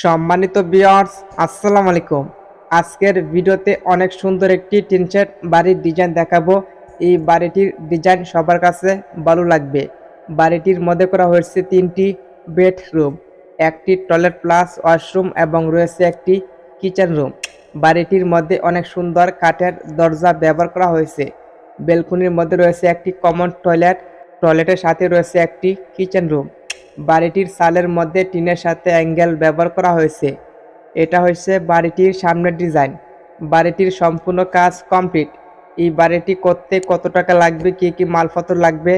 সম্মানিত বিয়ার্স আসসালামু আলাইকুম। আজকের ভিডিওতে অনেক সুন্দর একটি টিনশেড বাড়ির ডিজাইন দেখাবো। এই বাড়িটির ডিজাইন সবার কাছে ভালো লাগবে। বাড়িটির মধ্যে করা হয়েছে তিনটি বেডরুম একটি টয়লেট প্লাস ওয়াশরুম এবং রয়েছে একটি কিচেন রুম বাড়িটির মধ্যে অনেক সুন্দর কাঠের দরজা ব্যবহার করা হয়েছে। বেলকনির মধ্যে রয়েছে একটি কমন টয়লেট টয়লেটের সাথে রয়েছে একটি কিচেন রুম বাড়িটির সালের মধ্যে টিনের সাথে অ্যাঙ্গেল ব্যবহার করা হয়েছে। এটা হচ্ছে বাড়িটির সামনের ডিজাইন। বাড়িটির সম্পূর্ণ কাজ কমপ্লিট। এই বাড়িটি করতে কত টাকা লাগবে, কি কি মালপত্র লাগবে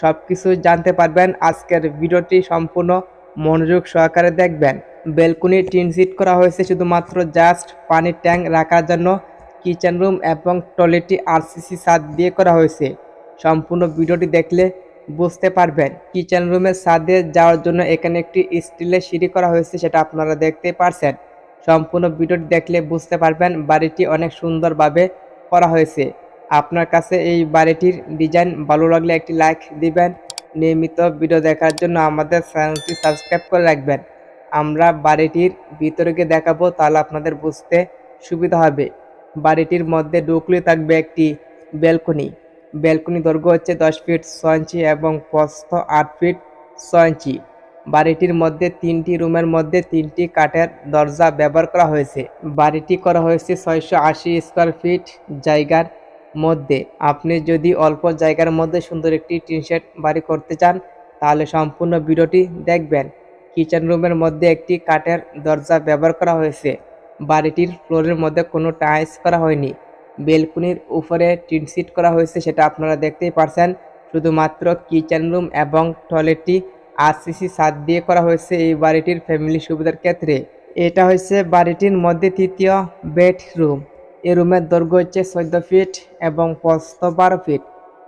সব কিছু জানতে পারবেন। আজকের ভিডিওটি সম্পূর্ণ মনোযোগ সহকারে দেখবেন। বেলকুনি টিন সিট করা হয়েছে শুধুমাত্র জাস্ট পানির ট্যাঙ্ক রাখার জন্য। কিচেন রুম এবং টয়লেটটি আরসিসি ছাদ দিয়ে করা হয়েছে। সম্পূর্ণ ভিডিওটি দেখলে বুঝতে পারবেন। কিচেন রুমের ছাদে যাওয়ার জন্য এখানে একটি স্টিলের সিঁড়ি করা হয়েছে, সেটা আপনারা দেখতে পারছেন। সম্পূর্ণ ভিডিওটি দেখলে বুঝতে পারবেন বাড়িটি অনেক সুন্দরভাবে করা হয়েছে। আপনার কাছে এই বাড়িটির ডিজাইন ভালো লাগলে একটি লাইক দিবেন। নিয়মিত ভিডিও দেখার জন্য আমাদের চ্যানেলটি সাবস্ক্রাইব করে রাখবেন। আমরা বাড়িটির ভিতরে গিয়ে দেখাবো, তাহলে আপনাদের বুঝতে সুবিধা হবে। বাড়িটির মধ্যে ঢুকলে থাকবে একটি ব্যালকনি। ব্যালকনি দৈর্ঘ্য হচ্ছে দশ ফিট ছয় ইঞ্চি এবং প্রস্থ আট ফিট ছয় ইঞ্চি। বাড়িটির মধ্যে তিনটি রুমের মধ্যে তিনটি কাঠের দরজা ব্যবহার করা হয়েছে। বাড়িটি করা হয়েছে ছয়শো আশি স্কোয়ার ফিট জায়গার মধ্যে। আপনি যদি অল্প জায়গার মধ্যে সুন্দর একটি টিনশেড বাড়ি করতে চান, তাহলে সম্পূর্ণ ভিডিওটি দেখবেন। কিচেন রুমের মধ্যে একটি কাঠের দরজা ব্যবহার করা হয়েছে। বাড়িটির ফ্লোরের মধ্যে কোনো টাইলস করা হয়নি। বেলকুনির উপরে টিন সিট করা হয়েছে, সেটা আপনারা দেখতেই পারছেন। শুধুমাত্র কিচেন রুম এবং টয়লেটটি আরসিসি ছাদ দিয়ে করা হয়েছে এই বাড়িটির ফ্যামিলি সুবিধার ক্ষেত্রে। এটা হচ্ছে বাড়িটির মধ্যে তৃতীয় বেডরুম। এই রুমের দৈর্ঘ্য হচ্ছে চোদ্দ ফিট এবং প্রস্থ বারো ফিট।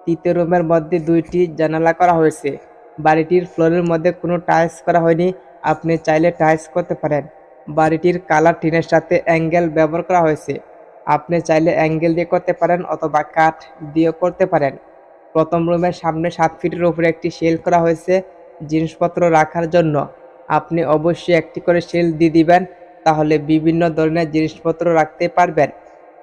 তৃতীয় রুমের মধ্যে দুইটি জানালা করা হয়েছে। বাড়িটির ফ্লোরের মধ্যে কোনো টাইলস করা হয়নি, আপনি চাইলে টাইলস করতে পারেন। বাড়িটির কালার টিনের সাথে অ্যাঙ্গেল ব্যবহার করা হয়েছে। আপনি চাইলে অ্যাঙ্গেল দিয়ে করতে পারেন অথবা কাঠ দিয়েও করতে পারেন। প্রথম রুমের সামনে সাত ফিটের উপরে একটি শেল করা হয়েছে জিনিসপত্র রাখার জন্য। আপনি অবশ্যই একটি করে শেল দিয়ে দিবেন, তাহলে বিভিন্ন ধরনের জিনিসপত্র রাখতে পারবেন।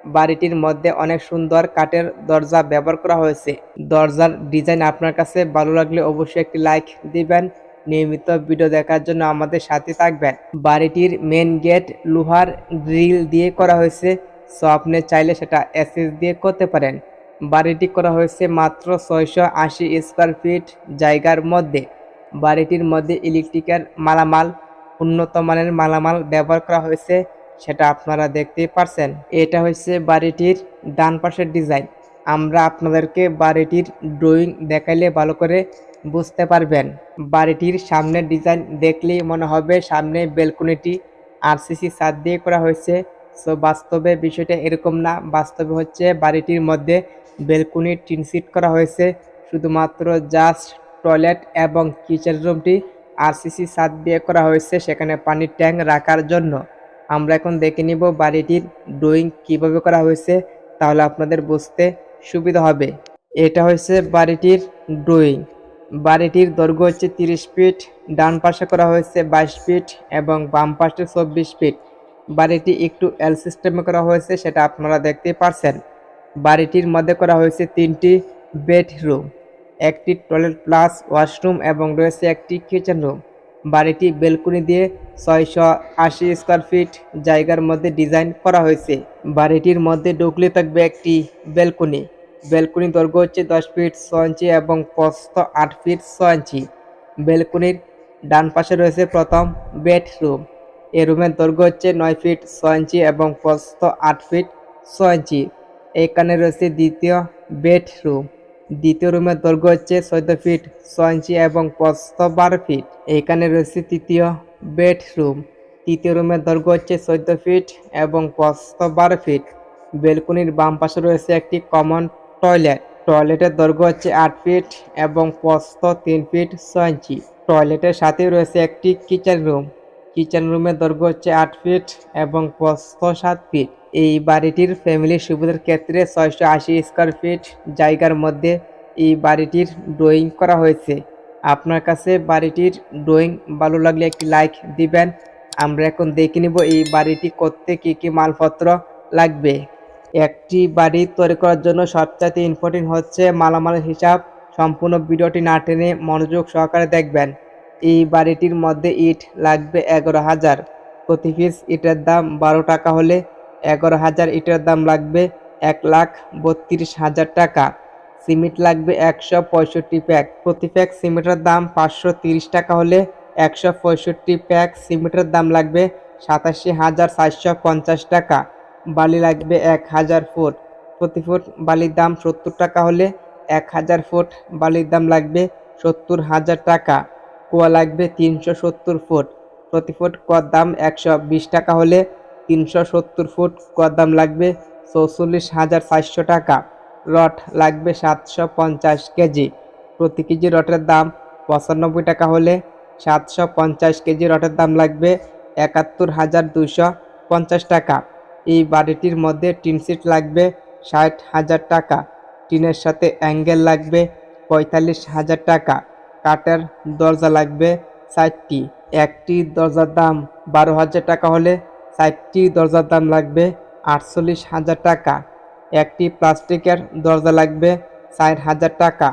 বাড়িটির মধ্যে অনেক সুন্দর কাঠের দরজা ব্যবহার করা হয়েছে। দরজার ডিজাইন আপনার কাছে ভালো লাগলে অবশ্যই একটি লাইক দিবেন। নিয়মিত ভিডিও দেখার জন্য আমাদের সাথে থাকবেন। বাড়িটির মেন গেট লোহার গ্রিল দিয়ে করা হয়েছে। সো আপনি চাইলে সেটা এসএস দিয়ে করতে পারেন। বাড়িটি করা হয়েছে মাত্র ছয়শো আশি স্কোয়ার ফিট জায়গার মধ্যে। বাড়িটির মধ্যে ইলেকট্রিকের মালামাল, উন্নত মানের মালামাল ব্যবহার করা হয়েছে, সেটা আপনারা দেখতেই পারছেন। এটা হচ্ছে বাড়িটির ডান পাশের ডিজাইন আমরা আপনাদেরকে বাড়িটির ড্রয়িং দেখাইলে ভালো করে বুঝতে পারবেন। বাড়িটির সামনের ডিজাইন দেখলেই মনে হবে সামনে বেলকনিটি আরসিসি ছাদ দিয়ে করা হয়েছে। সো বাস্তবে বিষয়টা এরকম না। বাস্তবে হচ্ছে বাড়িটির মধ্যে বেলকনি টিন সিট করা হয়েছে। শুধুমাত্র জাস্ট টয়লেট এবং কিচেন রুমটি আরসিসি ছাদ দিয়ে করা হয়েছে, সেখানে পানির ট্যাঙ্ক রাখার জন্য। আমরা এখন দেখে নিব বাড়িটির ড্রয়িং কীভাবে করা হয়েছে, তাহলে আপনাদের বুঝতে সুবিধা হবে। এটা হচ্ছে বাড়িটির ড্রয়িং বাড়িটির দৈর্ঘ্য হচ্ছে তিরিশ ফিট, ডান পাশে করা হয়েছে বাইশ ফিট এবং বাম পাশে চব্বিশ ফিট। বাড়িটি একটু এল সিস্টেমে করা হয়েছে, সেটা আপনারা দেখতে পারছেন। বাড়িটির মধ্যে করা হয়েছে তিনটি বেডরুম, একটি টয়লেট প্লাস ওয়াশরুম এবং রয়েছে একটি কিচেন রুম বাড়িটি বেলকনি দিয়ে ছয়শো আশি স্কোয়ার ফিট জায়গার মধ্যে ডিজাইন করা হয়েছে। বাড়িটির মধ্যে ঢুকলে থাকবে একটি বেলকনি বেলকনি দৈর্ঘ্য হচ্ছে দশ ফিট ছ ইঞ্চি এবং প্রস্থ আট ফিট ছ ইঞ্চি বেলকনির ডান পাশে রয়েছে প্রথম বেডরুম। এই রুমের দৈর্ঘ্য হচ্ছে নয় ফিট ছ ইঞ্চি এবং প্রস্থ আট ফিট ছ ইঞ্চি। এখানে রয়েছে দ্বিতীয় বেডরুম। দ্বিতীয় রুমের দৈর্ঘ্য হচ্ছে চোদ্দ ফিট ছ ইঞ্চি এবং প্রস্থ বারো ফিট। এখানে রয়েছে তৃতীয় বেডরুম। তৃতীয় রুমের দৈর্ঘ্য হচ্ছে চোদ্দ ফিট এবং প্রস্থ বারো ফিট। বেলকনির বাম পাশে রয়েছে একটি কমন টয়লেট। টয়লেটের দৈর্ঘ্য হচ্ছে আট ফিট এবং প্রস্থ তিন ফিট ছ ইঞ্চি। টয়লেটের সাথে রয়েছে একটি কিচেন রুম। কিচেন রুমের দৈর্ঘ্য হচ্ছে আট ফিট এবং প্রস্থ সাত ফিট। এই বাড়িটির ফ্যামিলি সুবিধার ক্ষেত্রে ছয়শো আশি স্কোয়ার ফিট জায়গার মধ্যে এই বাড়িটির ড্রয়িং করা হয়েছে। আপনার কাছে বাড়িটির ড্রয়িং ভালো লাগলে একটি লাইক দিবেন। আমরা এখন দেখে নিব এই বাড়িটি করতে কি কি মালপত্র লাগবে। একটি বাড়ি তৈরি করার জন্য সবচাইতে ইম্পর্টেন্ট হচ্ছে মালামালের হিসাব। সম্পূর্ণ ভিডিওটি না টেনে মনোযোগ সহকারে দেখবেন। এই বাড়িটির মধ্যে ইট লাগবে এগারো হাজার। প্রতি পিস ইটের দাম বারো টাকা হলে এগারো হাজার ইটের দাম লাগবে এক লাখ বত্রিশ হাজার টাকা। সিমেন্ট লাগবে একশো পঁয়ষট্টি প্যাক। প্রতি প্যাক সিমেন্টের দাম পাঁচশো তিরিশ টাকা হলে একশো পঁয়ষট্টি প্যাক সিমেন্টের দাম লাগবে সাতাশি হাজার চারশো পঞ্চাশ টাকা। বালি লাগবে এক হাজার ফুট। প্রতি ফুট বালির দাম সত্তর টাকা হলে এক হাজার ফুট বালির দাম লাগবে সত্তর হাজার টাকা। কুয়া লাগবে তিনশো সত্তর ফুট। প্রতি ফুট কুয়ার দাম একশো বিশ টাকা হলে তিনশো সত্তর ফুট কুয়ার দাম লাগবে চৌচল্লিশ হাজার চারশো টাকা। রড লাগবে সাতশো পঞ্চাশ কেজি। প্রতি কেজি রটের দাম পঁচানব্বই টাকা হলে সাতশো পঞ্চাশ কেজি রটের দাম লাগবে একাত্তর হাজার দুশো পঞ্চাশ টাকা। এই বাড়িটির মধ্যে টিন সিট লাগবে ষাট হাজার টাকা। টিনের সাথে অ্যাঙ্গেল লাগবে পঁয়তাল্লিশ হাজার টাকা। কাঠের দরজা লাগবে ষাটটি। একটি দরজার দাম বারো হাজার টাকা হলে ষাটটি দরজার দাম লাগবে আটচল্লিশ হাজার টাকা। একটি প্লাস্টিকের দরজা লাগবে ষাট হাজার টাকা।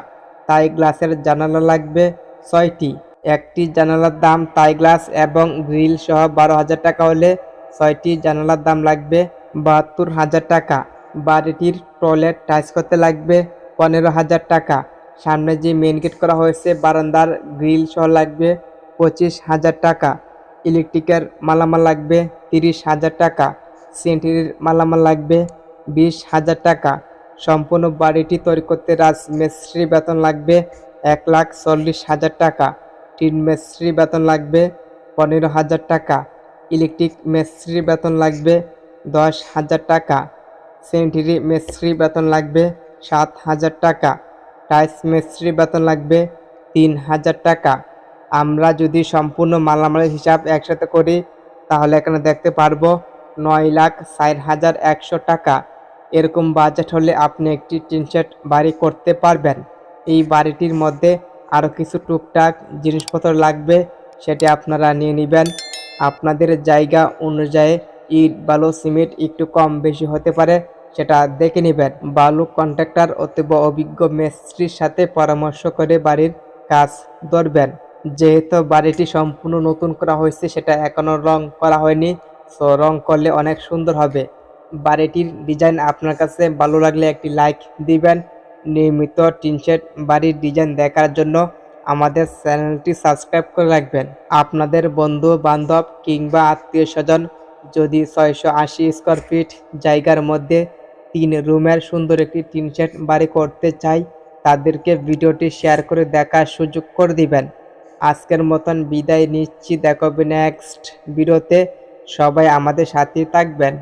তাই গ্লাসের জানালা লাগবে ছয়টি। একটি জানালার দাম তাই গ্লাস এবং গ্রিল সহ বারো হাজার টাকা হলে ছয়টি জানালার দাম লাগবে বাহাত্তর হাজার টাকা। বাড়িটির টয়লেট টাইস করতে লাগবে পনেরো হাজার টাকা। সামনে যে মেন গেট করা হয়েছে, বারান্দার গ্রিল সহ লাগবে পঁচিশ হাজার টাকা। ইলেকট্রিকের মালামাল লাগবে তিরিশ হাজার টাকা। সেন্টির মালামাল লাগবে বিশ হাজার টাকা। সম্পূর্ণ বাড়িটি তৈরি করতে রাজমিস্ত্রি বেতন লাগবে এক লাখ চল্লিশ হাজার টাকা। টিন মিস্ত্রি বেতন লাগবে পনেরো হাজার টাকা। ইলেকট্রিক মিস্ত্রি বেতন লাগবে দশ হাজার টাকা। সেন্টারি মিস্ত্রি বেতন লাগবে সাত হাজার টাকা। টাইস মিস্ত্রি বেতন লাগবে তিন হাজার টাকা। আমরা যদি সম্পূর্ণ মালামালের হিসাব একসাথে করি, তাহলে এখানে দেখতে পারব নয় লাখ ষাট হাজার একশো টাকা। এরকম বাজেট হলে আপনি একটি টিনশেড বাড়ি করতে পারবেন। এই বাড়িটির মধ্যে আরও কিছু টুকটাক জিনিসপত্র লাগবে, সেটি আপনারা নিয়ে নেবেন। আপনাদের জায়গা অনুযায়ী ইট, বালু, সিমেন্ট একটু কম বেশি হতে পারে। সেটা দেখে নেবেন। বালু কন্ট্রাক্টর অথবা অভিজ্ঞ মিস্ত্রির সাথে পরামর্শ করে বাড়ির কাজ ধরবেন। যেহেতু বাড়িটি সম্পূর্ণ নতুন করা হয়েছে, সেটা এখনও রং করা হয়নি সো রং করলে অনেক সুন্দর হবে। বাড়িটির ডিজাইন আপনার কাছে ভালো লাগলে একটি লাইক দিবেন। নিয়মিত টিনশেড বাড়ির ডিজাইন দেখার জন্য আমাদের চ্যানেলটি সাবস্ক্রাইব করে রাখবেন। আপনাদের বন্ধু বান্ধব কিংবা আত্মীয় স্বজন যদি ছয়শো আশি স্কোয়ার ফিট জায়গার মধ্যে তিন রুমের সুন্দর একটি টিন সেট বাড়ি করতে চাই, তাদেরকে ভিডিওটি শেয়ার করে দেখার সুযোগ করে দিবেন। আজকের মতন বিদায় নিচ্ছি। দেখাবে নেক্সট ভিডিওতে। সবাই আমাদের সাথে থাকবেন।